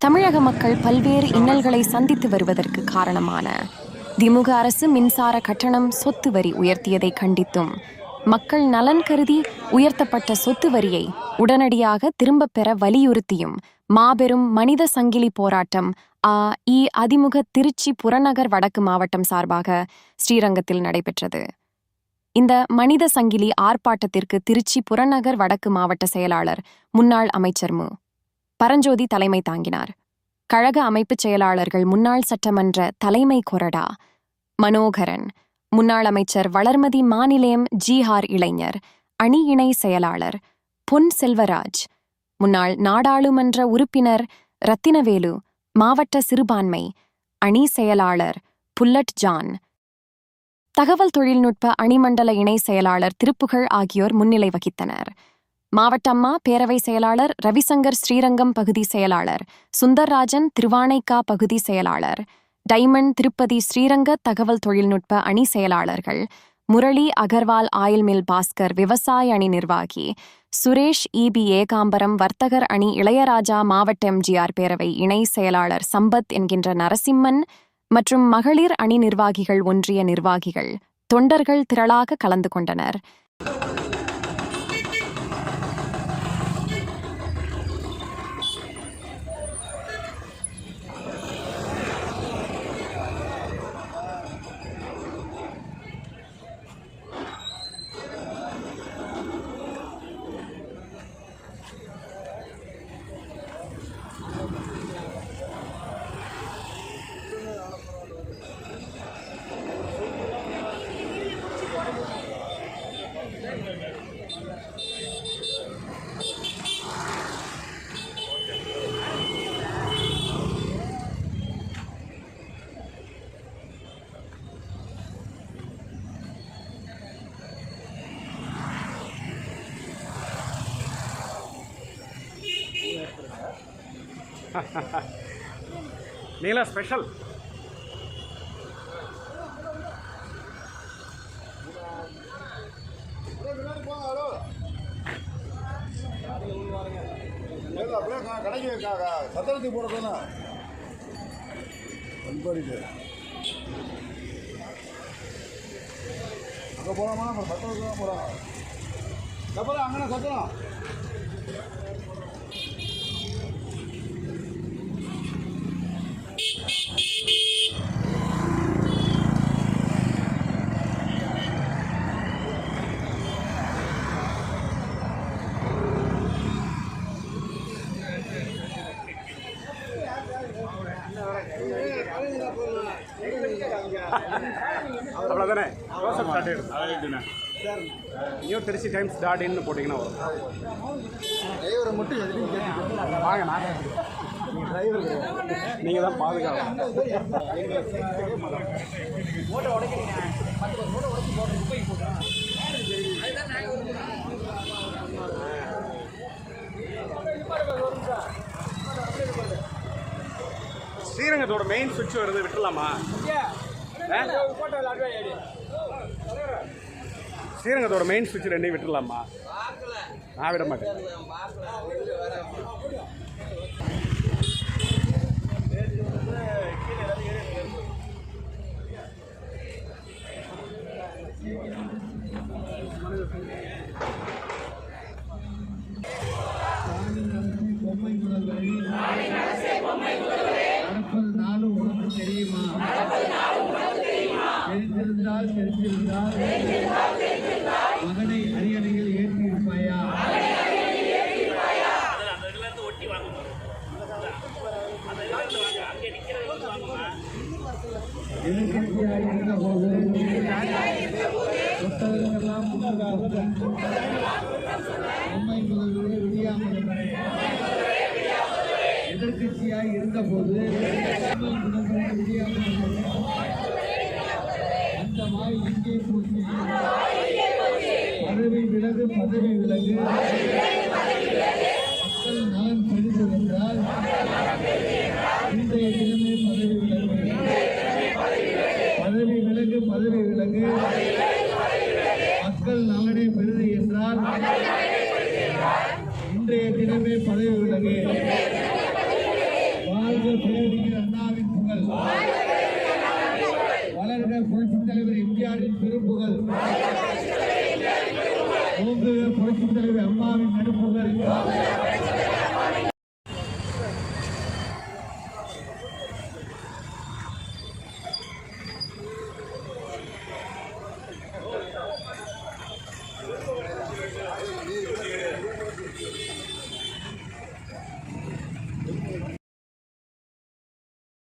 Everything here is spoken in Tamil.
தமிழக மக்கள் பல்வேறு இன்னல்களை சந்தித்து வருவதற்கு காரணமான திமுக அரசு மின்சார கட்டணம் சொத்து வரி உயர்த்தியதை கண்டித்தும் மக்கள் நலன் கருதி உயர்த்தப்பட்ட சொத்து வரியை உடனடியாக திரும்பப் பெற வலியுறுத்தியும் மாபெரும் மனித சங்கிலி போராட்டம் ஆ இ அதிமுக திருச்சி புறநகர் வடக்கு மாவட்டம் சார்பாக ஸ்ரீரங்கத்தில் நடைபெற்றது. இந்த மனித சங்கிலி ஆர்ப்பாட்டத்திற்கு திருச்சி புறநகர் வடக்கு மாவட்ட செயலாளர் முன்னாள் அமைச்சர் மு. பரஞ்சோதி தலைமை தாங்கினார். கழக அமைப்புச் செயலாளர்கள் முன்னாள் சட்டமன்ற தலைமை கொறடா. மனோகரன் முன்னாள் அமைச்சர் வளர்மதி மாநிலம் ஜிஹார் இளைஞர் அணி இணை செயலாளர் பொன் செல்வராஜ் முன்னாள் நாடாளுமன்ற உறுப்பினர் ரத்தினவேலு மாவட்ட சிறுபான்மை அணி செயலாளர் புல்லட் ஜான். தகவல் தொழில்நுட்ப அணிமண்டல இணை செயலாளர் திருப்புகழ் ஆகியோர் முன்னிலை வகித்தனர். மாவட்டம்மா பேரவை செயலாளர் ரவிசங்கர் ஸ்ரீரங்கம் பகுதி செயலாளர் சுந்தர்ராஜன் திருவானைக்கா பகுதி செயலாளர் டைமண்ட் திருப்பதி ஸ்ரீரங்க தகவல் தொழில்நுட்ப அணி செயலாளர்கள் முரளி அகர்வால் ஆயில் மில் பாஸ்கர் விவசாய அணி நிர்வாகி சுரேஷ் இபி ஏகாம்பரம் வர்த்தகர் அணி இளையராஜா மாவட்ட எம்ஜிஆர் பேரவை இணை செயலாளர் சம்பத் என்கின்ற நரசிம்மன் மற்றும் மகளிர் அணி நிர்வாகிகள் ஒன்றிய நிர்வாகிகள் தொண்டர்கள் திரளாக கலந்து கொண்டனர். நீங்களா ஸ்பெஷல் அப்படியே கடைக்கு க- க- சத்திரத்துக்கு போட தானே அங்கே போகலாமா சத்திரத்துக்கு தான் போகிறோம் அப்புறம் அங்கே சத்திரம் அவ்வளோதானே close new Trichy times dot இன்னு போட்டிங்கன்னா வரும். மட்டும் வாங்க நான் நீங்கள் தான் பாதுகாப்பு ஸ்ரீரங்கத்தோட மெயின் சுவிட்ச் வருது விட்டுலாமா ஸ்ரீரங்கத்தோட மெயின் ஸ்விட்ச் ரெண்டையும் விட்டுடலாமா நான் விட மாட்டேன். நடப்பது நாளும் உனக்கு தெரிந்திருந்தால் தெரிந்திருந்தால் மகனை அரியணையில் ஏற்றியிருப்பாயா? எதிர்கட்சியாக இருந்த போது புத்தகங்கள்லாம் புத்தகம் முதல்வரே விடியாமல் எதிர்கட்சியாக இருந்தபோது பொம்மை முதல்வரே விடியாமல் அந்த வாய் இங்கே போச்சு பதவி விலகு பதவி விலகு. மக்கள் நலன் பெரிது என்றால் இன்றைய தினமே பதவி விலகு. பதவி விலகு பதவி விலகு. மக்கள் நலனை பெரிது என்றால் இன்றைய தினமே பதவி விலகு. Amém.